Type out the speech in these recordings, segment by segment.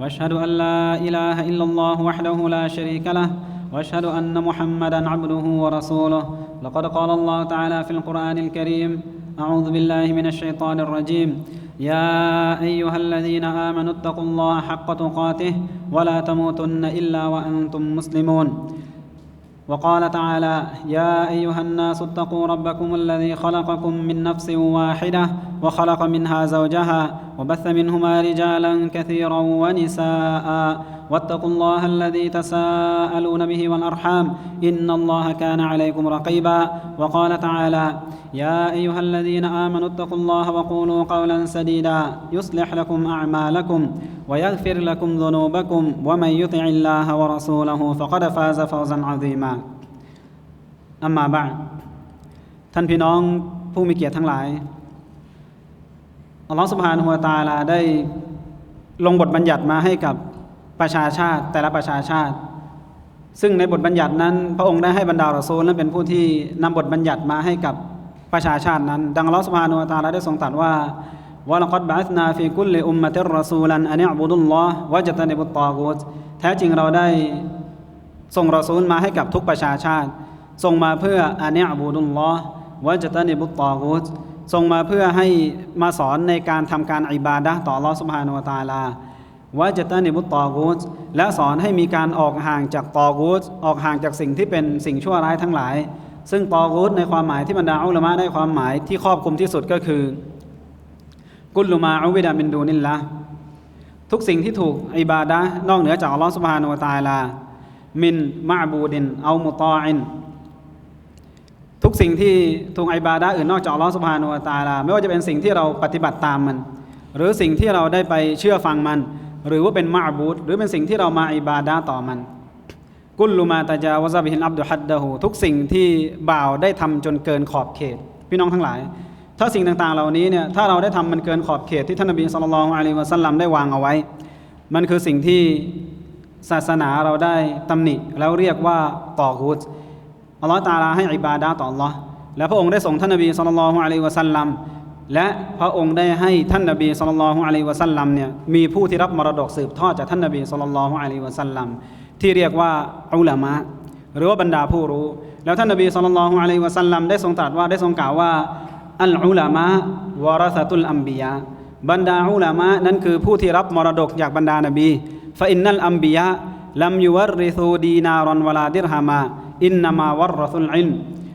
وأشهد أن لا إله إلا الله وحده لا شريك له وأشهد أن محمدا عبده ورسوله. لقد قال الله تعالى في القرآن الكريم أعوذ بالله من الشيطان الرجيم. يا أيها الذين آمنوا اتقوا الله حق تقاته ولا تموتن إلا وأنتم مسلمون. وقال تعالى يا أيها الناس اتقوا ربكم الذي خلقكم من نفس واحدة وخلق منها زوجها وبث منهما رجالا كثيرا ونساء. واتقوا الله الذي تساءلون به والارحام ان الله كان عليكم رقيبا وقال تعالى يا ايها الذين امنوا اتقوا الله وقولوا قولا سديدا يصلح لكم اعمالكم ويغفر لكم ذنوبكم ومن يطع الله ورسوله فقد فاز فوزا عظيما اما بعد ท่านพี่น้องผู้มีเกียรติทั้งหลาย อัลลอฮฺสุบฮานะฮูวะตาลาได้ลงบทบัญญัติมาให้กับ ประชาชาติแต่ละประชาชาติ ซึ่งในบทบัญญัตินั้น พระองค์ได้ให้บรรดารอซูลนั้นเป็นผู้ที่นำบทบัญญัติมาให้กับประชาชาตินั้น ดังลอสุบานะฮูวตาลาได้ทรงตรัสว่าวะลักดบะอัธนาฟีกุลลิอุมมะติรรอซูลันอันอบุดุลลอฮ์วะจตะนิบุตตอกูตแท้จริงเราได้ส่งรอซูลมาให้กับทุกประชาชาติส่งมาเพื่ออันอบุดุลลอฮ์วะจัตะนิบุตตอกูตส่งมาเพื่อให้มาสอนในการทำการอิบาดะต่อลอสุภาโนตาลา วะจตานิบุตตอกูตและสอนให้มีการออกห่างจากตอกูตออกห่างจากสิ่งที่เป็นสิ่งชั่วร้ายทั้งหลาย ซึ่งตอกูตในความหมายที่บรรดาอุลามะได้ความหมายที่ครอบคลุมที่สุดก็คือ กุลุมาอุบิดามินดูนินละทุกสิ่งที่ถูกอิบาดะนอกเหนือจากอัลลอฮฺสุบฮานุวะตาลา มินมะบูดินเอามุตออินทุกสิ่งที่ถูกอิบาดะอื่นนอกจากอัลลอฮฺสุบฮานุวะตาลา ไม่ว่าจะเป็นสิ่งที่เราปฏิบัติตามมัน หรือสิ่งที่เราได้ไปเชื่อฟังมัน หรือว่าเป็นมาบูดหรือเป็นสิ่งที่เรามาอิบาดะห์ต่อมัน กุลลุมาตาจาวซาบิฮินอับดุฮัดดะฮูทุกสิ่งที่บ่าวได้ทำจนเกินขอบเขต พี่น้องทั้งหลาย ถ้าสิ่งต่างๆเหล่านี้เนี่ยถ้าเราได้ทำมันเกินขอบเขตที่ท่านนบีสุลต่านอะลัยฮิวะสัลลัมได้วางเอาไว้ มันคือสิ่งที่ศาสนาเราได้ตำหนิแล้วเรียกว่าต่อกูตอัลลอฮฺตาลาให้อิบาดาต่ออัลลอฮ์และพระองค์ได้ส่งท่านนบีสุลต่านอะลัยวะสัลลัม และพระองค์ได้ให้ท่านนบีสุลต่านอะลัยวะสัลลัมเนี่ยมีผู้ที่รับมรดกสืบทอดจากท่านนบีสุลต่านอะลัยวะสัลลัมที่เรียกว่าอุลามะ หรือว่าบรรดาผู้รู้ แล้วท่านนบีสุลต่านอะลัยวะสัลลัมได้ทรงตรัสว่าได้ทรงกล่าวว่าอัลอุลามะวารสตุลอัมบียะบรรดาอุลามะนั้นคือผู้ที่รับมรดกจากบรรดานบีฟาอินนัลอัมบียะลัมยุวริซูดีนารอนวลาดิรฮามาอินนามาวรสุลอิน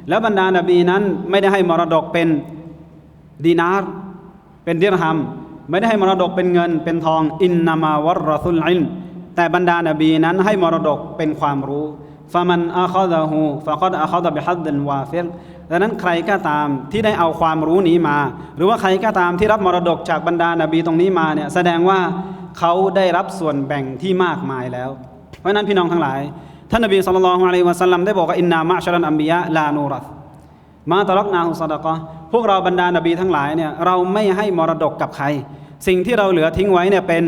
แล้วบรรดานบีนั้นไม่ได้ให้มรดกเป็น ดีนาร์เป็นดิรฮัมไม่ได้ให้มรดกเป็นเงินเป็นทอง อินนามาวรสุลอินแต่บรรดานบีนั้นให้มรดกเป็นความรู้ฟามันอาคอดะฮูฟะกอดอาคอดะบิฮัดดินวาฟิรดังนั้นใครก็ตามที่ได้เอาความรู้นี้มา หรือว่าใครก็ตามที่รับมรดกจากบรรดานบีตรงนี้มาเนี่ยแสดงว่าเขาได้รับส่วนแบ่งที่มากมายแล้ว เพราะนั้นพี่น้องทั้งหลาย ท่านนบีสุลต่านอะลัยวะสัลลัมได้บอกว่าอินนามะชรันอัมบียะลานูรัตมาตรักนาฮุสดะกะ พวกเราบรรดานบีทั้งหลายเนี่ยเราไม่ให้มรดกกับใคร สิ่งที่เราเหลือทิ้งไว้เนี่ยเป็น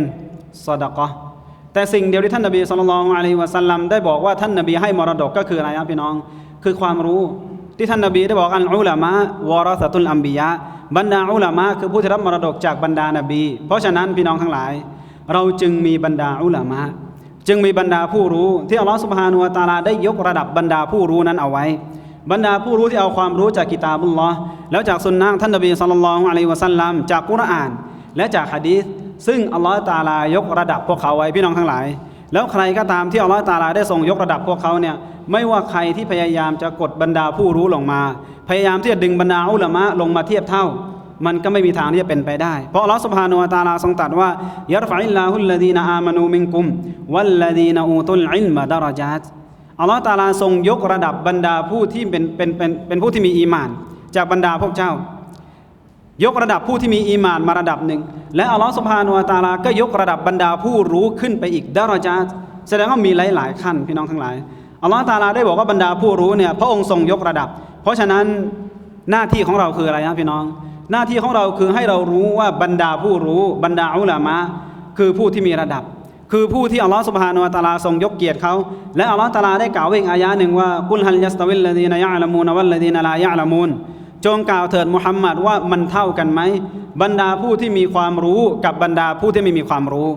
สดะกะแต่สิ่งเดียวที่ท่านนบีสุลต่านอะลัยวะสัลลัมได้บอกว่าท่านนบีให้มรดกก็คืออะไรครับพี่น้อง คือความรู้ที่ท่านนบีได้บอกอันอุลามะวารสตุลอัมบียะบรรดาอุลามะคือผู้ที่รับมรดกจากบรรดานบี เพราะฉะนั้นพี่น้องทั้งหลาย เราจึงมีบรรดาอุลามะจึงมีบรรดาผู้รู้ที่อัลลอฮฺสุบฮานุวะตาลาได้ยกระดับบรรดาผู้รู้นั้นเอาไว้ บรรดาผู้รู้ที่เอาความรู้จากกิตาบุลลอฮ์แล้วจากสุนนะท่านนบีสุลต่านละอะลัยวะสัลลัมจากกุรอาน และจากฮะดีษซึ่งอัลลอฮฺตาลายกระดับพวกเขาไว้พี่น้องทั้งหลาย แล้วใครก็ตามที่อัลลอฮฺตาลาได้ทรงยกระดับพวกเขาเนี่ยไม่ว่าใครที่พยายามจะกดบรรดาผู้รู้ลงมา พยายามที่จะดึงบรรดาอุลามะลงมาเทียบเท่า มันก็ไม่มีทางที่จะเป็นไปได้ เพราะอัลลอฮฺสุบฮานุวะตาลาทรงตรัสว่ายัรฟะอิลลาฮุลลดีนอามานูมินกุมวัลลดีนอูตุลอิลมะดารจัต อัลลอฮฺตาลาทรงยกระดับบรรดาผู้ที่เป็นเป็นเป็นเป็นผู้ที่มีอีมาน จากบรรดาพวกเจ้า ยกระดับผู้ที่มีอีมานมาระดับหนึ่ง และอัลลอฮฺสุบฮานุวะตาลาก็ยกระดับบรรดาผู้รู้ขึ้นไปอีกดารจาแสดงว่ามีหลาย ๆ ขั้นพี่น้องทั้งหลายอัลลอฮฺตาลาได้บอกว่าบรรดาผู้รู้เนี่ยพระองค์ทรงยกระดับ เพราะฉะนั้นหน้าที่ของเราคืออะไรนะพี่น้อง หน้าที่ของเราคือให้เรารู้ว่าบรรดาผู้รู้ บรรดาอุลามะคือผู้ที่มีระดับ คือผู้ที่อัลลอฮฺสุบฮานุวะตาลาทรงยกเกียรติเขาและอัลลอฮฺตาลาได้กล่าวว้อีกอายะหนึ่งว่ากุลฮัลยัสตวิลลดีนยะละมูนวัลลดีนลายะละมูนจงกล่าวเถิดมุฮัมมัดว่ามันเท่ากันไหมบรรดาผู้ที่มีความรู้กับบรรดาผู้ที่ไม่มีความรู้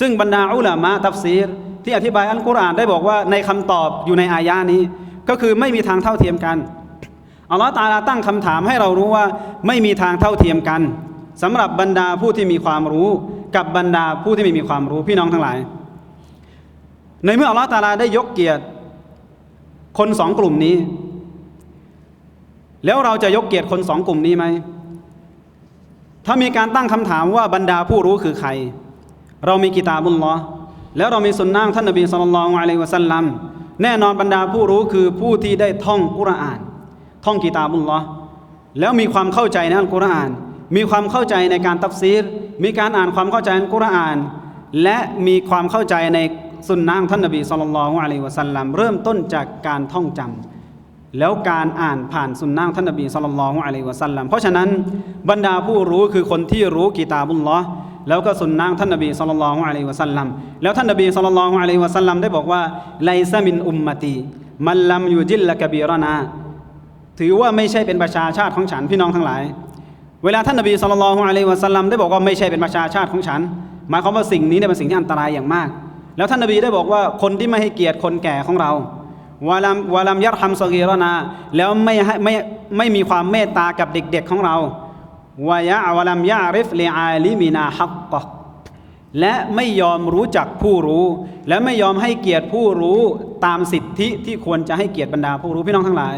ซึ่งบรรดาอุลามะตัฟซีร ที่อธิบายอัลกุรอานได้บอกว่าในคำตอบอยู่ในอายะนี้ ก็คือไม่มีทางเท่าเทียมกันอัลลอฮฺตาลาตั้งคำถามให้เรารู้ว่าไม่มีทางเท่าเทียมกันสำหรับบรรดาผู้ที่มีความรู้ กับบรรดาผู้ที่ไม่มีความรู้พี่น้องทั้งหลาย ในเมื่ออัลลอฮฺตาลาได้ยกเกียรติคนสองกลุ่มนี้ แล้วเราจะยกเกียรติคนสองกลุ่มนี้ไหมถ้ามีการตั้งคำถามว่าบรรดาผู้รู้คือใคร เรามีกิตาบุลลอแล้วเรามีสุนนะท่านนบีสุลต่านอะลัยวะสัลลัมแน่นอนบรรดาผู้รู้คือผู้ที่ได้ท่องกุรอาน ท่องกิตาบุลลอแล้วมีความเข้าใจในอัลกุรอาน มีความเข้าใจในการตัฟซีร มีการอ่านความเข้าใจในกุรอาน และมีความเข้าใจในสุนนะท่านนบีสุลต่านละอะลัยฮิวะสัลลัมเริ่มต้นจากการท่องจำแล้วการอ่านผ่านสุนนะท่านนบีสุลต่านละอะลัยฮิวะสัลลัมเพราะฉะนั้นบรรดาผู้รู้คือคนที่รู้กิตาบุลลอฮ์แล้วก็สุนนะท่านนบีสุลต่านละอะลัยฮิวะสัลลัมแล้วท่านนบีสุลต่านละอะลัยฮิวะสัลลัมได้บอกว่าไลซามินอุมมตีมันลัมยูจิลละกะบีรนาถือว่าไม่ใช่เป็นประชาชาติของฉันพี่น้องทั้งหลาย เวลาท่านนบีสุลต่านละอะลัยวะสัลลัมได้บอกว่าไม่ใช่เป็นประชาชาติของฉัน หมายความว่าสิ่งนี้เนี่ยเป็นสิ่งที่อันตรายอย่างมาก แล้วท่านนบีได้บอกว่าคนที่ไม่ให้เกียรติคนแก่ของเราวาลัมวาลัมยัรฮัมซอกีรนา แล้วไม่ให้ไม่ไม่มีความเมตตากับเด็กๆของเราวายะวาลัมยาริฟเลีอาลิมินาฮักกะและไม่ยอมรู้จักผู้รู้ และไม่ยอมให้เกียรติผู้รู้ตามสิทธิที่ควรจะให้เกียรติบรรดาผู้รู้พี่น้องทั้งหลาย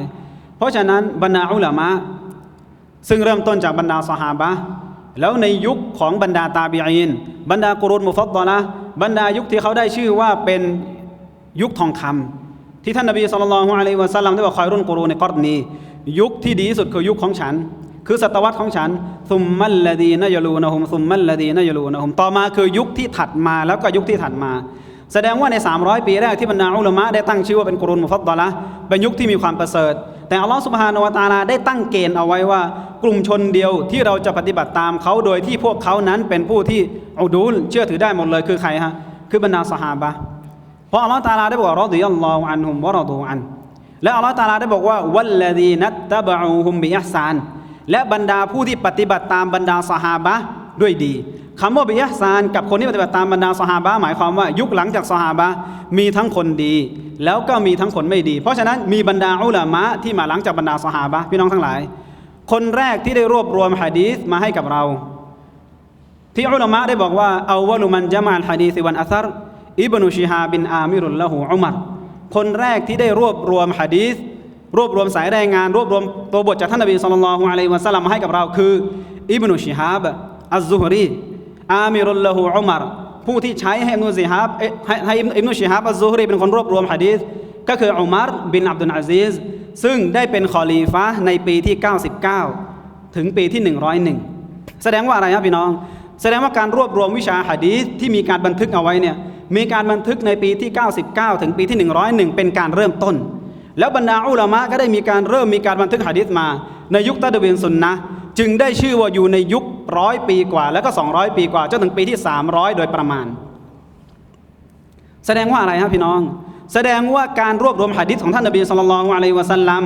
เพราะฉะนั้นบรรดาอุลามะ ซึ่งเริ่มต้นจากบรรดาสหาบะแล้วในยุคของบรรดาตาบีอินบรรดากุรุนมุฟัดดอละบรรดายุคที่เขาได้ชื่อว่าเป็นยุคทองคำที่ท่านนบีสุลต่านละฮ์อะลัยวะสัลลัมได้บอกคอยรุ่นกูรูในกอรนียุคที่ดีที่สุดคือยุคของฉัน คือศตวรรษของฉันซุมมัลลดีนยลูนะฮุมซุมมัลลดีนยลูนะฮุมต่อมาคือยุคที่ถัดมาแล้วก็ยุคที่ถัดมา แสดงว่าใน 300 ปีแรกที่บรรดาอุลามะได้ตั้งชื่อว่าเป็นกุรุนมุฟัดดอละเป็นยุคที่มีความประเสริฐ แต่อัลลอฮฺสุบฮานาวตาลาได้ตั้งเกณฑ์เอาไว้ว่า กลุ่มชนเดียวที่เราจะปฏิบัติตามเขาโดยที่พวกเขานั้นเป็นผู้ที่อูดูลเชื่อถือได้หมดเลยคือใครฮะคือบรรดาสหาบะเพราะอัลลอฮฺตาลาได้บอกรอดิยัลลอฮุอันฮุมวะรอดูอัน และอัลลอฮฺตาลาได้บอกว่าวัลลดีนัตตะบะอูฮุมบิอิห์ซานและบรรดาผู้ที่ปฏิบัติตามบรรดาสหาบะด้วยดี คำว่าบิอิห์ซานกับคนที่ปฏิบัติตามบรรดาสหาบะห์หมายความว่ายุคหลังจากสหาบะห์มีทั้งคนดี แล้วก็มีทั้งคนไม่ดี เพราะฉะนั้นมีบรรดาอุลามะที่มาหลังจากบรรดาสหาบะห์พี่น้องทั้งหลาย คนแรกที่ได้รวบรวมหะดีษมาให้กับเรา ที่อุลามะได้บอกว่าเอาวะลุมันจามะอัลฮะดีษวันอัซรอิบนุชิฮาบินอามิรุลละหูอุมัรคนแรกที่ได้รวบรวมหะดีษรวบรวมสายรายงาน รวบรวมตัวบทจากท่านนบีสุลต่านละฮ์อะลัยฮิวะสัลลัมมาให้กับเราคืออิบนุชิฮาบอัซซุฮรี อามิรุลละหูอุมัรผู้ที่ใช้ให้อิบนุชิฮาบให้ให้อิบนุชิฮาบอัซซุฮรีเป็นคนรวบรวมหะดีษก็คืออุมัรบินอับดุลอาซีซซึ่งได้เป็นคอลีฟะในปีที่ 99 ถึงปีที่ 101 แสดงว่าอะไรครับพี่น้อง แสดงว่าการรวบรวมวิชาหะดีษที่มีการบันทึกเอาไว้เนี่ยมีการบันทึกในปีที่ 99 ถึงปีที่ 101 เป็นการเริ่มต้น แล้วบรรดาอุลามะก็ได้มีการเริ่มมีการบันทึกหะดีษมา ในยุคตัดเวนสุนนะ จึงได้ชื่อว่าอยู่ในยุคร้อยปีกว่า แล้วก็ 200 ปีกว่าจนถึงปีที่ 300 โดยประมาณ แสดงว่าอะไรครับพี่น้อง แสดงว่าการรวบรวมหะดีษของท่านนบีสุลต่านละฮ์อะลัยวะสัลลัม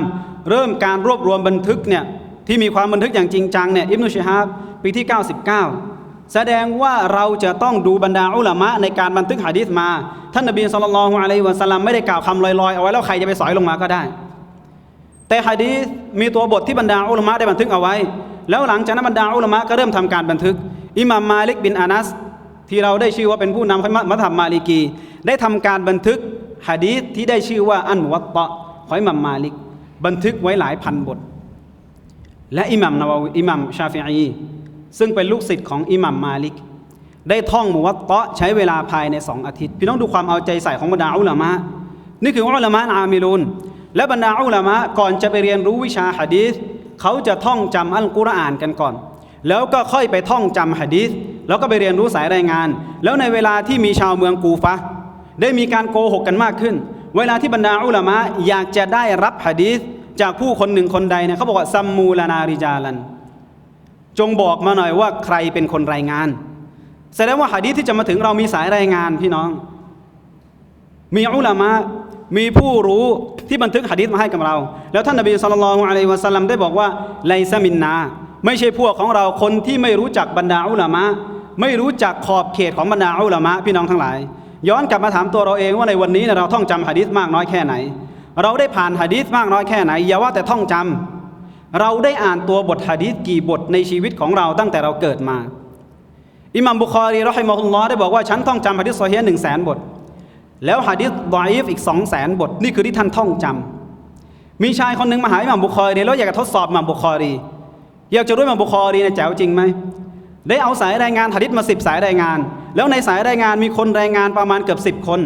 เริ่มการรวบรวมบันทึกเนี่ยที่มีความบันทึกอย่างจริงจังเนี่ยอิบนุชิฮาบปีที่ 99แสดงว่าเราจะต้องดูบรรดาอุลามะในการบันทึกหะดีษมา ท่านนบีสุลต่านละฮ์อะลัยวะสัลลัมไม่ได้กล่าวคำลอยๆ เอาไว้แล้วใครจะไปสอยลงมาก็ได้ แต่หะดีมีตัวบทที่บรรดาอุลมะได้บันทึกเอาไว้ แล้วหลังจากนั้นบรรดาอุลมะก็เริ่มทำการบันทึก อิหม่ามมาลิกบินอานัส ที่เราได้ชื่อว่าเป็นผู้นำขมัธยมมาลิกี ได้ทำการบันทึกหะดีที่ได้ชื่อว่าอันมุวัตตะของอิม่ามมาลิก บันทึกไว้หลายพันบท และอิหมัมนาวาวีอิหมัมชาฟิอีซึ่งเป็นลูกศิษย์ของอิหมัมมาลิก ได้ท่องมุวัตตะใช้เวลาภายในสองอาทิตย์ พี่น้องดูความเอาใจใส่ของบรรดาอุลามะนี่คืออุลามะอามิลุน และบรรดาอุลามะก่อนจะไปเรียนรู้วิชาหะดีษเขาจะท่องจำอัลกุรอานกันก่อน แล้วก็ค่อยไปท่องจำหะดีษแล้วก็ไปเรียนรู้สายรายงาน แล้วในเวลาที่มีชาวเมืองกูฟะได้มีการโกหกกันมากขึ้น เวลาที่บรรดาอุลามะอยากจะได้รับหะดีษจากผู้คนหนึ่งคนใดเนี่ยเขาบอกว่าซัมมูลานาริจาลัน จงบอกมาหน่อยว่าใครเป็นคนรายงาน แสดงว่าหะดีษที่จะมาถึงเรามีสายรายงานพี่น้อง มีอุลามะ มีผู้รู้ที่บันทึกหะดีษมาให้กับเรา แล้วท่านนบีสุลต่านอะลัยวะสัลลัมได้บอกว่าไลซามินนา ไม่ใช่พวกของเราคนที่ไม่รู้จักบรรดาอุลามะ ไม่รู้จักขอบเขตของบรรดาอุลามะพี่น้องทั้งหลาย ย้อนกลับมาถามตัวเราเองว่าในวันนี้เราท่องจำหะดีษมากน้อยแค่ไหน เราได้ผ่านหะดีษมากน้อยแค่ไหนอย่าว่าแต่ท่องจำเราได้อ่านตัวบทหะดีษกี่บทในชีวิตของเราตั้งแต่เราเกิดมาอิหมัมบุคอรีเราให้มอฮุลลอได้บอกว่าฉันท่องจำหะดีษซอฮีหนึ่งแสนบท แล้วหะดีษดอยฟอีกสองแสนบท นี่คือที่ท่านท่องจำมีชายคนหนึ่งมาหาอิหมัมบุคอรีแล้วอยากจะทดสอบอิหมัมบุคอรีอยากจะรู้อิหมัมบุคอรีเนี่ยแจ๋วจริงไหมได้เอาสายรายงานหะดีษมาสิบสายรายงาน แล้วในสายรายงานมีคนรายงานประมาณเกือบสิบคน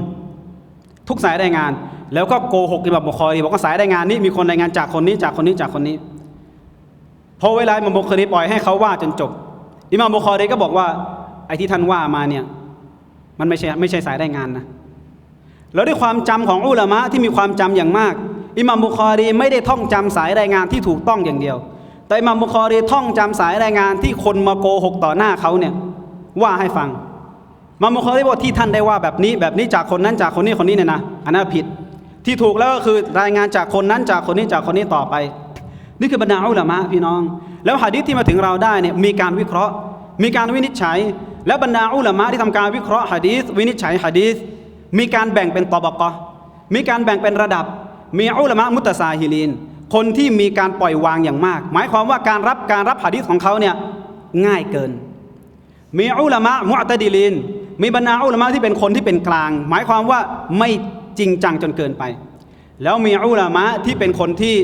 ทุกสายรายงาน แล้วก็โกหกอิหมัมบุคอรีบอกว่าสายรายงานนี้มีคนรายงานจากคนนี้จากคนนี้จากคนนี้พอเวลาอิหมัมบุคอรีปล่อยให้เขาว่าจนจบอิหมัมบุคอรีก็บอกว่าไอ้ที่ท่านว่ามาเนี่ยมันไม่ใช่ไม่ใช่สายรายงานนะ แล้วด้วยความจำของอุลามะที่มีความจำอย่างมาก อิหมัมบุคอรีไม่ได้ท่องจำสายรายงานที่ถูกต้องอย่างเดียว แต่อิหมัมบุคอรีท่องจำสายรายงานที่คนมาโกหกต่อหน้าเขาเนี่ยว่าให้ฟังมัมบุคอรีบอกที่ท่านได้ว่าแบบนี้แบบนี้จากคนนั้นจากคนนี้คนนี้เนี่ยนะอันนั้นผิดที่ถูกแล้วก็คือรายงานจากคนนั้นจากคนนี้จากคนนี้ต่อไป นี่คือบรรดาอุลามะพี่น้อง แล้วหะดีษที่มาถึงเราได้เนี่ยมีการวิเคราะห์ มีการวินิจฉัย และบรรดาอุลามะที่ทำการวิเคราะห์หะดีษวินิจฉัยหะดีษ มีการแบ่งเป็นตอบกะมีการแบ่งเป็นระดับ มีอุลามะมุตตะซาฮิลีน คนที่มีการปล่อยวางอย่างมาก หมายความว่าการรับการรับหะดีษของเขาเนี่ยง่ายเกิน มีอุลามะมุอตะดิลีน มีบรรดาอุลามะที่เป็นคนที่เป็นกลาง หมายความว่าไม่จริงจังจนเกินไป แล้วมีอุลามะที่เป็นคนที่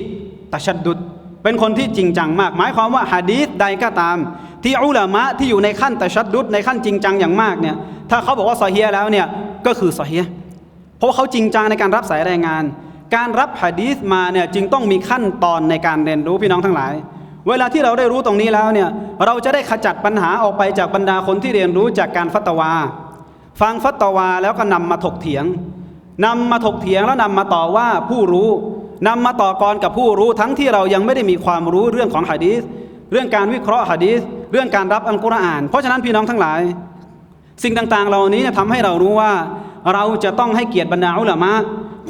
ตัชดดุดเป็นคนที่จริงจังมาก หมายความว่าหะดีษใดก็ตาม ที่อุลามะที่อยู่ในขั้นแตัชดดุดในขั้นจริงจังอย่างมากเนี่ยถ้าเขาบอกว่าซอเฮียแล้วเนี่ยก็คือซอเฮียเพราะว่าเขาจริงจังในการรับสายรายงาน การรับหะดีษมาเนี่ยจึงต้องมีขั้นตอนในการเรียนรู้พี่น้องทั้งหลาย เวลาที่เราได้รู้ตรงนี้แล้วเนี่ยเราจะได้ขจัดปัญหาออกไปจากบรรดาคนที่เรียนรู้จากการฟัตวา ฟังฟัตวาแล้วก็นำมาถกเถียงนำมาถกเถียงแล้วนำมาต่อว่าผู้รู้นำมาต่อกรกับผู้รู้ทั้งที่เรายังไม่ได้มีความรู้เรื่องของหะดีษเรื่องการวิเคราะห์หะดีษ เรื่องการรับอัลกุรอาน เพราะฉะนั้นพี่น้องทั้งหลาย สิ่งต่างๆ เหล่านี้เนี่ยทำให้เรารู้ว่าเราจะต้องให้เกียรติบรรดาอุลามะ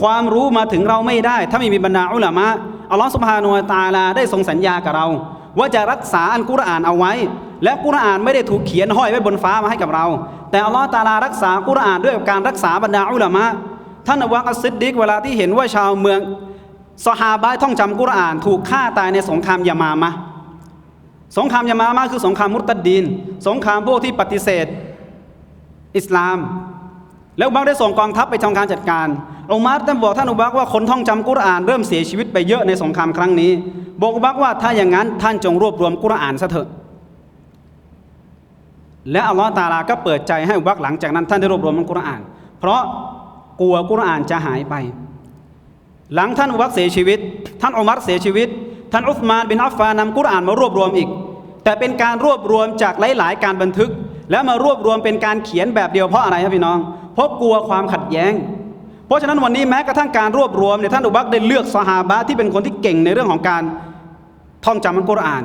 ความรู้มาถึงเราไม่ได้ ถ้าไม่มีบรรดาอุลามะอัลลอฮฺสุบฮานุตาลาได้ทรงสัญญากับเรา ว่าจะรักษาอัลกุรอานเอาไว้ และกุรอานไม่ได้ถูกเขียนห้อยไว้บนฟ้ามาให้กับเรา แต่อัลลอฮฺตาลารักษากุรอานด้วยการรักษาบรรดาอุลามะท่านอวักอัสซิดดิกเวลาที่เห็นว่าชาวเมืองซอฮาบะท่องจำกุรอาน ถูกฆ่าตายในสงครามยามามะ สงครามยามามะคือสงครามมุตตัดดีน สงครามพวกที่ปฏิเสธ อิสลาม แล้วอุบักได้ส่งกองทัพไปทำการจัดการอุมัรท่านบอกท่านอุบักว่าคนท่องจำกุรอานเริ่มเสียชีวิตไปเยอะในสงครามครั้งนี้ บอกอุบักว่าถ้าอย่างนั้นท่านจงรวบรวมกุรอานซะเถอะ และอัลลอฮฺตาลาก็เปิดใจให้อุบักหลังจากนั้นท่านได้รวบรวมกุรอาน เพราะกลัวกุรอานจะหายไป หลังท่านอุบักเสียชีวิต ท่านอุมัรเสียชีวิต ท่านอุสมานบินอัฟฟานำกุรอานมารวบรวมอีก แต่เป็นการรวบรวมจากหลาย ๆ การบันทึก แล้วมารวบรวมเป็นการเขียนแบบเดียวเพราะอะไรครับพี่น้อง เพราะกลัวความขัดแย้ง เพราะฉะนั้นวันนี้แม้กระทั่งการรวบรวมเนี่ยท่านอุบักได้เลือกซอฮาบะที่เป็นคนที่เก่งในเรื่องของการท่องจำอัลกุรอาน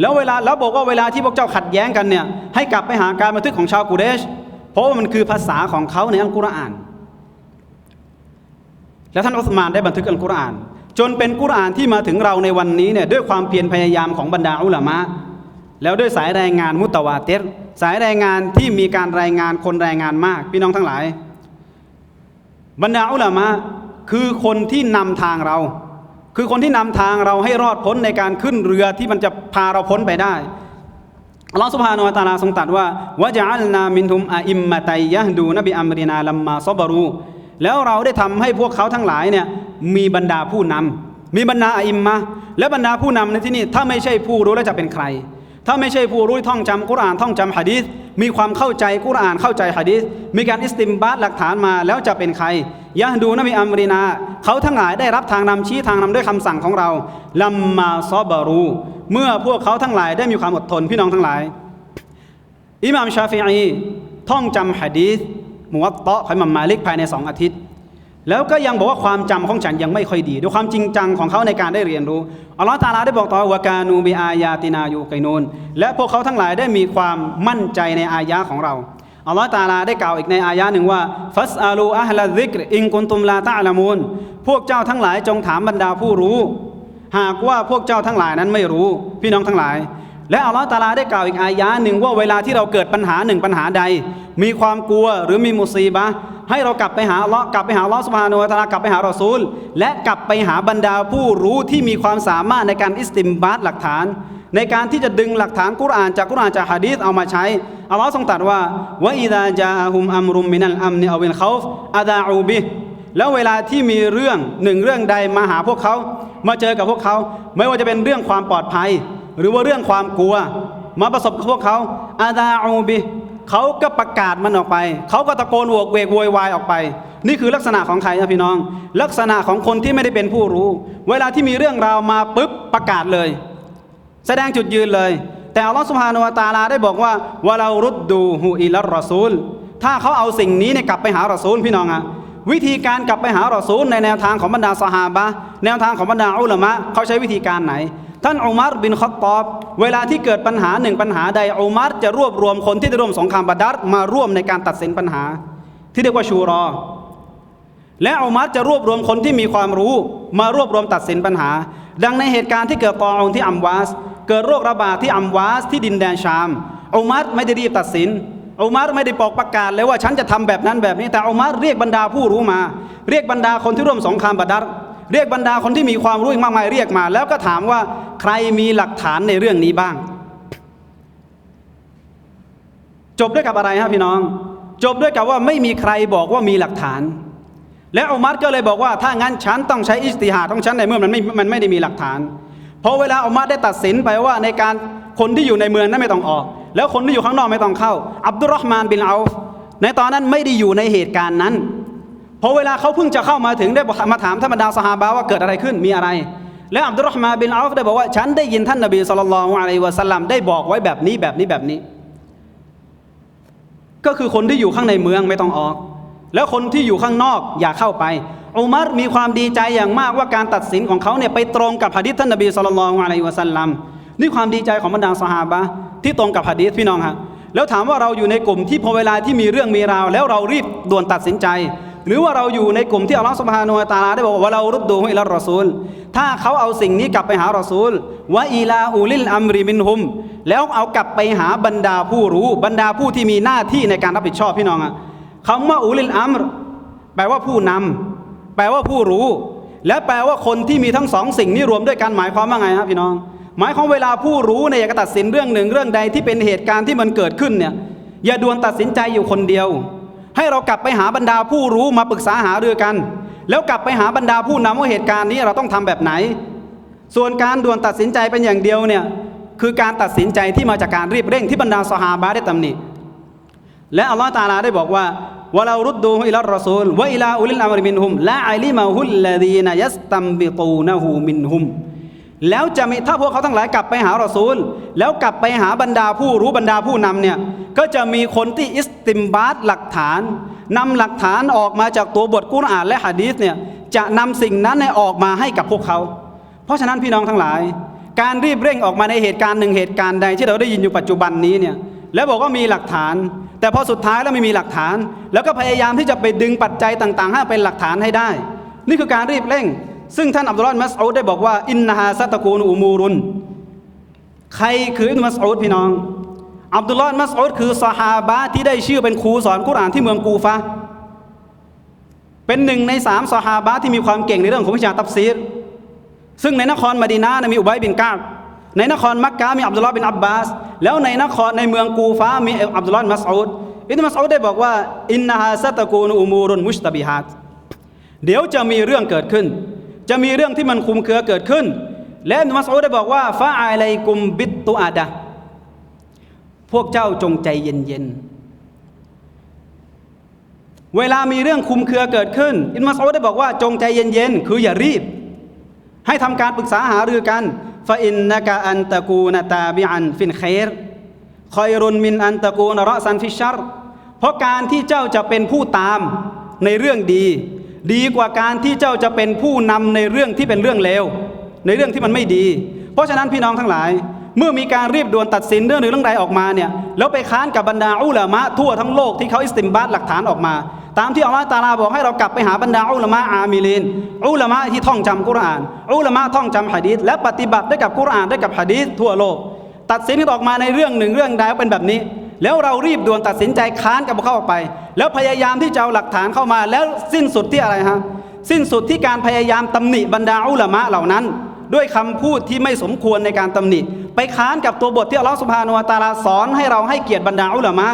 แล้วเวลาแล้วบอกว่าเวลาที่พวกเจ้าขัดแย้งกันเนี่ยให้กลับไปหาการบันทึกของชาวกุเรช เพราะว่ามันคือภาษาของเขาในอัลกุรอาน และท่านอุสมานได้บันทึกอัลกุรอาน จนเป็นกุรอานที่มาถึงเราในวันนี้เนี่ยด้วยความเพียรพยายามของบรรดาอุลามะแล้วด้วยสายรายงานมุตตะวาเตรสายรายงานที่มีการรายงานคนรายงานมาก พี่น้องทั้งหลาย บรรดาอุลามะคือคนที่นำทางเรา คือคนที่นำทางเราให้รอดพ้นในการขึ้นเรือที่มันจะพาเราพ้นไปได้อัลลอฮฺสุบฮานุวะตาลาทรงตรัสว่าวะจัลนามินทุมอาอิมมะตัยยะฮดูนบิอัมรินาลัมมาซอบารูแล้วเราได้ทำให้พวกเขาทั้งหลายเนี่ย มีบรรดาผู้นำมีบรรดาอิมมะและบรรดาผู้นำในที่นี้ถ้าไม่ใช่ผู้รู้แล้วจะเป็นใคร ถ้าไม่ใช่ผู้รู้ท่องจำกุรอานท่องจำหะดีษมีความเข้าใจกุรอานเข้าใจหะดีษมีการอิสติมบาตหลักฐานมาแล้วจะเป็นใครยะดูนบีอัมรินา เขาทั้งหลายได้รับทางนำชี้ทางนำด้วยคำสั่งของเราลัมมาซอบารู เมื่อพวกเขาทั้งหลายได้มีความอดทนพี่น้องทั้งหลายอิหม่ามชาฟิอีท่องจำหะดีษมุวัตเตาะของมัมมาลิกภายในสองอาทิตย์ แล้วก็ยังบอกว่าความจำของฉันยังไม่ค่อยดี ด้วยความจริงจังของเขาในการได้เรียนรู้อัลลอฮฺตาลาได้บอกต่อว่ากานูบิอายาตินายูไกนูนและพวกเขาทั้งหลายได้มีความมั่นใจในอายะของเราอัลลอฮฺตาลาได้กล่าวอีกในอายะหนึ่งว่าฟัสอาลูอัลลซิกอิงกุนตุมลาตะละมูนพวกเจ้าทั้งหลายจงถามบรรดาผู้รู้ หากว่าพวกเจ้าทั้งหลายนั้นไม่รู้ พี่น้องทั้งหลาย และอัลลอฮฺตาลาได้กล่าวอีกอายะหนึ่งว่าเวลาที่เราเกิดปัญหาหนึ่งปัญหาใด มีความกลัวหรือมีมุซีบะ ให้เรากลับไปหาอัลลอฮ์กลับไปหาอัลลอฮ์สุบฮานุวะตะอาลากลับไปหารอซูล และกลับไปหาบรรดาผู้รู้ที่มีความสามารถในการอิสติมบาตหลักฐาน ในการที่จะดึงหลักฐานกุรอานจากกุรอานจากฮะดีษเอามาใช้อัลลอฮ์ทรงตรัสว่าวะอิดาจาฮุมอัมรุมมินัลอัมเนอวิลเขาฟอาดาอูบิแล้วเวลาที่มีเรื่องหนึ่งเรื่องใดมาหาพวกเขามาเจอกับพวกเขา ไม่ว่าจะเป็นเรื่องความปลอดภัย หรือว่าเรื่องความกลัว มาประสบกับพวกเขาอาดาอูบิ เขาก็ประกาศมันออกไป เขาก็ตะโกนโวกเวกโวยวายออกไป นี่คือลักษณะของใครนะพี่น้อง ลักษณะของคนที่ไม่ได้เป็นผู้รู้ เวลาที่มีเรื่องราวมาปุ๊บประกาศเลย แสดงจุดยืนเลย แต่อัลลอฮฺสุบฮานวตาลาได้บอกว่าวะเรารุดดูฮูอิลรอซูล ถ้าเขาเอาสิ่งนี้เนี่ยกลับไปหารอซูลพี่น้องอะวิธีการกลับไปหารอซูลในแนวทางของบรรดาสหาบะแนวทางของบรรดาอุลามะเขาใช้วิธีการไหน ท่านอุมัรบินคอตตอบ เวลาที่เกิดปัญหาหนึ่งปัญหาใดอุมัรจะรวบรวมคนที่ได้ร่วมสงครามบาดัรมาร่วมในการตัดสินปัญหา ที่เรียกว่าชูรอ และอุมัรจะรวบรวมคนที่มีความรู้ มารวบรวมตัดสินปัญหา ดังในเหตุการณ์ที่เกิดตอองที่อัมวาส เกิดโรคระบาดที่อัมวาสที่ดินแดนชามอุมัรไม่ได้รีบตัดสินอุมัรไม่ได้ปอกประกาศเลยว่าฉันจะทำแบบนั้นแบบนี้แต่อุมัรเรียกบรรดาผู้รู้มา เรียกบรรดาคนที่ร่วมสงครามบาดัร เรียกบรรดาคนที่มีความรู้มากมายเรียกมา แล้วก็ถามว่าใครมีหลักฐานในเรื่องนี้บ้าง จบด้วยกับอะไรฮะพี่น้อง จบด้วยกับว่าไม่มีใครบอกว่ามีหลักฐาน และอุมัรก็เลยบอกว่าถ้างั้นฉันต้องใช้อิสติฮาดของฉันในเมื่อมันไม่มันไม่ได้มีหลักฐานเพราะเวลาอุมัรได้ตัดสินไปว่าในการคนที่อยู่ในเมืองนั้นไม่ต้องออก แล้วคนที่อยู่ข้างนอกไม่ต้องเข้า อับดุลรอฮ์มานบินเอาในตอนนั้นไม่ได้อยู่ในเหตุการณ์นั้น พราะเวลาเขาเพิ่งจะเข้ามาถึงได้มาถามท่านบรรดาสหาบะว่าเกิดอะไรขึ้นมีอะไร แล้วอับดุลรอฮ์มาบินเอาฟได้บอกว่าฉันได้ยินท่านนบีสุลต่านอะลัยวะสัลลัมได้บอกไว้แบบนี้แบบนี้แบบนี้ ก็คือคนที่อยู่ข้างในเมืองไม่ต้องออก แล้วคนที่อยู่ข้างนอกอย่าเข้าไปอุมัรมีความดีใจอย่างมากว่าการตัดสินของเขาเนี่ยไปตรงกับหะดีษท่านนบีสุลต่านอะลัยวะสัลลัมนี่ความดีใจของบรรดาสหาบะที่ตรงกับหะดีษพี่น้องฮะแล้วถามว่าเราอยู่ในกลุ่มที่พอเวลาที่มีเรื่องมีราว แล้วเรารีบด่วนตัดสินใจ หรือว่าเราอยู่ในกลุ่มที่อัลลอฮฺสุบฮานุวะตาลาได้บอกว่าเรารุดดูให้ละรอซูล ถ้าเขาเอาสิ่งนี้กลับไปหารอซูลวะอีลาอูลิลอัมริมินฮุม แล้วเอากลับไปหาบรรดาผู้รู้บรรดาผู้ที่มีหน้าที่ในการรับผิดชอบพี่น้องอะคำว่าอูลิลอัมรแปลว่าผู้นำแปลว่าผู้รู้ และแปลว่าคนที่มีทั้งสองสิ่งนี้รวมด้วยกันหมายความว่าไงครับพี่น้อง หมายความเวลาผู้รู้เนี่ยอยากตัดสินเรื่องหนึ่งเรื่องใดที่เป็นเหตุการณ์ที่มันเกิดขึ้นเนี่ยอย่าด่วนตัดสินใจอยู่คนเดียว ให้เรากลับไปหาบรรดาผู้รู้มาปรึกษาหารือกัน แล้วกลับไปหาบรรดาผู้นำว่าเหตุการณ์นี้เราต้องทำแบบไหน ส่วนการด่วนตัดสินใจเป็นอย่างเดียวเนี่ยคือการตัดสินใจที่มาจากการรีบเร่งที่บรรดาสหาบะห์ได้ตำหนิและอัลลอฮฺตาลาได้บอกว่าวะเรารุดดูอิลารอซูลวะอิลาอุลิลอัมริมินฮุมละอัลิมาฮุลลดีนยัสตัมบิตูนะฮูมินฮุมแล้วจะมีถ้าพวกเขาทั้งหลายกลับไปหารอซูล แล้วกลับไปหาบรรดาผู้รู้บรรดาผู้นำเนี่ย ก็จะมีคนที่อิสติมบาตหลักฐานนำหลักฐานออกมาจากตัวบทกุรอานและหะดีษเนี่ยจะนำสิ่งนั้นเนี่ยออกมาให้กับพวกเขา เพราะฉะนั้นพี่น้องทั้งหลาย การรีบเร่งออกมาในเหตุการณ์หนึ่งเหตุการณ์ใดที่เราได้ยินอยู่ปัจจุบันนี้เนี่ยแล้วบอกว่ามีหลักฐาน แต่พอสุดท้ายแล้วไม่มีหลักฐาน แล้วก็พยายามที่จะไปดึงปัจจัยต่างๆ ให้เป็นหลักฐานให้ได้ นี่คือการรีบเร่ง ซึ่งท่านอับดุลลอฮ์มัสอูดได้บอกว่าอินนาฮาซัตะกูนอุมูรุนใครคืออิบนุมัสอูดพี่น้อง อับดุลลอฮ์มัสอูดคือสหาบะที่ได้ชื่อเป็นครูสอนกุรอานที่เมืองกูฟะห์เป็นหนึ่งในสามสหาบะที่มีความเก่งในเรื่องของวิชาตัฟซีรซึ่งในนครมดีนานะมีอุบัยบินกาบในนครมักกะมีอับดุลลอฮ์บินอับบาส แล้วในนครในเมืองกูฟะห์มีอับดุลลอฮ์มัสอูดอินุมัสอูดได้บอกว่าอินนาฮาซัตะกูนอุมูรุนมุชตะบิฮัดเดี๋ยวจะมีเรื่องเกิดขึ้น จะมีเรื่องที่มันคุมเครือเกิดขึ้น และอิบนุมัสอูดได้บอกว่าฟาอะลัยกุมบิตตุอาดะ พวกเจ้าจงใจเย็นๆ เวลามีเรื่องคุมเครือเกิดขึ้น อินมัสอูดได้บอกว่าจงใจเย็นๆ คืออย่ารีบ ให้ทำการปรึกษาหารือกันฟาอินนะกะอันตะกูนตาบิอันฟินเครคอยรุนมินอันตะกูนรอซันฟิชชัรเพราะการที่เจ้าจะเป็นผู้ตามในเรื่องดี ดีกว่าการที่เจ้าจะเป็นผู้นำในเรื่องที่เป็นเรื่องเลวในเรื่องที่มันไม่ดี เพราะฉะนั้นพี่น้องทั้งหลาย เมื่อมีการรีบด่วนตัดสินเรื่องหนึ่งเรื่องใดออกมาเนี่ยแล้วไปค้านกับบรรดาอุลามะทั่วทั้งโลกที่เขาอิสติมบัตหลักฐานออกมา ตามที่อัลลอฮฺตาลาบอกให้เรากลับไปหาบรรดาอุลามะอามิลินอุลามะที่ท่องจำกุรอาน อุลามะท่องจำหะดีษและปฏิบัติได้กับกุรอานได้กับหะดีษทั่วโลก ตัดสินกันออกมาในเรื่องหนึ่งเรื่องใดเป็นแบบนี้ แล้วเรารีบด่วนตัดสินใจค้านกับพวกเขาออกไป แล้วพยายามที่จะเอาหลักฐานเข้ามา แล้วสิ้นสุดที่อะไรฮะสิ้นสุดที่การพยายามตำหนิบรรดาอุลามะเหล่านั้น ด้วยคำพูดที่ไม่สมควรในการตำหนิ ไปค้านกับตัวบทที่อัลลอฮฺสุบฮานุวะตาลาสอนให้เราให้เกียรติบรรดาอุลามะ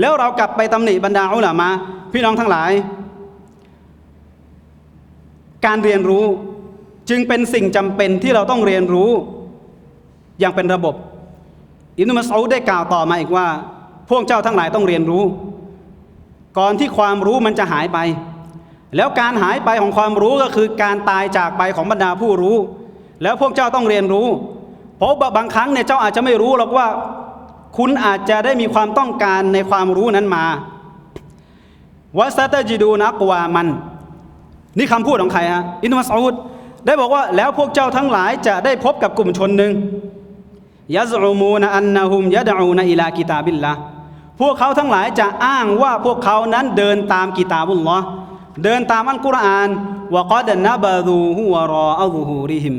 แล้วเรากลับไปตำหนิบรรดาอุลามะพี่น้องทั้งหลาย การเรียนรู้จึงเป็นสิ่งจำเป็นที่เราต้องเรียนรู้อย่างเป็นระบบ อิบนุมัสอูได้กล่าวต่อมาอีกว่า พวกเจ้าทั้งหลายต้องเรียนรู้ ก่อนที่ความรู้มันจะหายไป แล้วการหายไปของความรู้ก็คือการตายจากไปของบรรดาผู้รู้ แล้วพวกเจ้าต้องเรียนรู้ เพราะบางครั้งเนี่ยเจ้าอาจจะไม่รู้หรอกว่า คุณอาจจะได้มีความต้องการในความรู้นั้นมาวะซัตจิดูนักวามัน นี่คำพูดของใครฮะอินุมัสอูดได้บอกว่าแล้วพวกเจ้าทั้งหลายจะได้พบกับกลุ่มชนหนึ่งยัซอุมูนอันนะฮุมยะดะอูนอิลากิตาบิลละพวกเขาทั้งหลายจะอ้างว่าพวกเขานั้นเดินตามกิตาบุลลอเดินตามอัลกุรอานวะกอดนะบะดูฮุวรออัลฮูริฮิม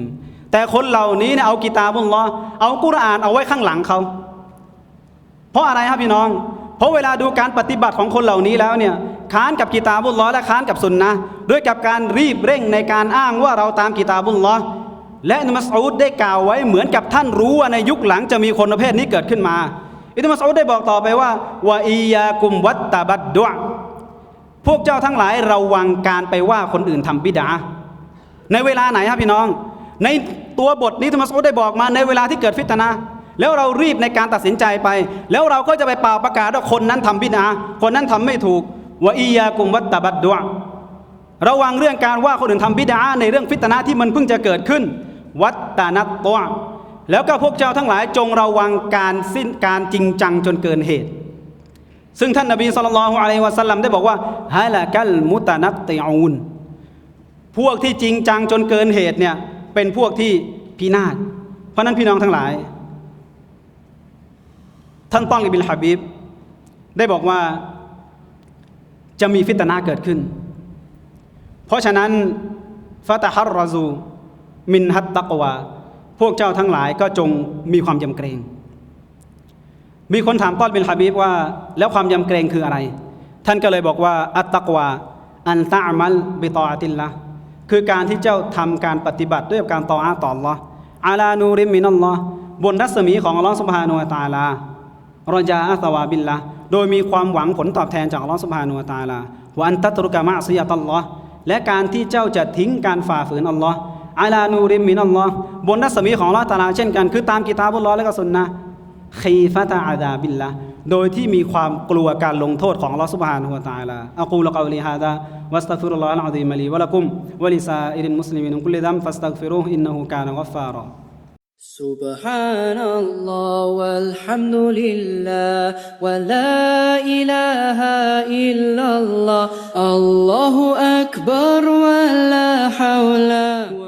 แต่คนเหล่านี้เนี่ยเอากิตาบุลลอเอากุรอานเอาไว้ข้างหลังเขาเพราะอะไรครับพี่น้อง เพราะเวลาดูการปฏิบัติของคนเหล่านี้แล้วเนี่ยค้านกับกิตาบุลลอและค้านกับสุนนะด้วยกับการรีบเร่งในการอ้างว่าเราตามกิตาบุลลอและอิมัสอูดได้กล่าวไว้เหมือนกับท่านรู้ว่าในยุคหลังจะมีคนประเภทนี้เกิดขึ้นมา อิมัสอูดได้บอกต่อไปว่าวะอียากุมวัตตะบัดดุอะพวกเจ้าทั้งหลายระวังการไปว่าคนอื่นทำบิดาในเวลาไหนครับพี่น้อง ใน ตัวบทนี้ธรรมัสอุดได้บอกมาในเวลาที่เกิดฟิตนะแล้วเรารีบในการตัดสินใจไป แล้วเราก็จะไปเป่าประกาศว่าคนนั้นทำบิดาคนนั้นทำไม่ถูกวะอียากุมวัตตะบัดดุอะระวังเรื่องการว่าคนอื่นทำบิดาในเรื่องฟิตนะที่มันเพิ่งจะเกิดขึ้น วัตตานัตตัวแล้วก็พวกเจ้าทั้งหลายจงระวังการสิ้นการจริงจังจนเกินเหตุ ซึ่งท่านนบีสุลต่านละฮ์อะลัยวะสัลลัมได้บอกว่าฮะละกัลมุตานัตติอูนพวกที่จริงจังจนเกินเหตุเนี่ย เป็นพวกที่พินาศเพราะนั้นพี่น้องทั้งหลาย ท่านต้องอิบิลฮะบีบได้บอกว่าจะมีฟิตนาเกิดขึ้น เพราะฉะนั้นฟาตาฮัรรซู มินฮัตตักวา พวกเจ้าทั้งหลายก็จงมีความยำเกรง มีคนถามต้อนบินฮะบีบว่า แล้วความยำเกรงคืออะไร ท่านก็เลยบอกว่า อัตตักวา อันตะอมัลบิตออาติลละ คือการที่เจ้าทำการปฏิบัติด้วยการต่ออาต่อลออาลานูริมินอัลลอบนรัศมีของอัลลอฮ์สุบฮานุตาลารอยาอัตวาบินละโดยมีความหวังผลตอบแทนจากอัลลอฮ์สุบฮานุตาลาวันตัตรุกะมะซียตัลลอฮ์และการที่เจ้าจะทิ้งการฝ่าฝืนอัลลอฮ์อาลานูริมินอัลลอบนรัศมีของอัลลอฮ์ตาลาเช่นกันคือตามกิตาบุลลอฮ์และก็สุนนะคีฟะตาอาดาบินละโดยที่มีความกลัวการลงโทษของอัลลอฮ์สุบฮานุตาลาอักูลกาลีฮาดา واستغفر الله العظيم لي ولكم ولسائر المسلمين من كل ذنب فاستغفروه إنه كان غفارا. سبحان الله والحمد لله ولا إله إلا الله. الله أكبر ولا حول.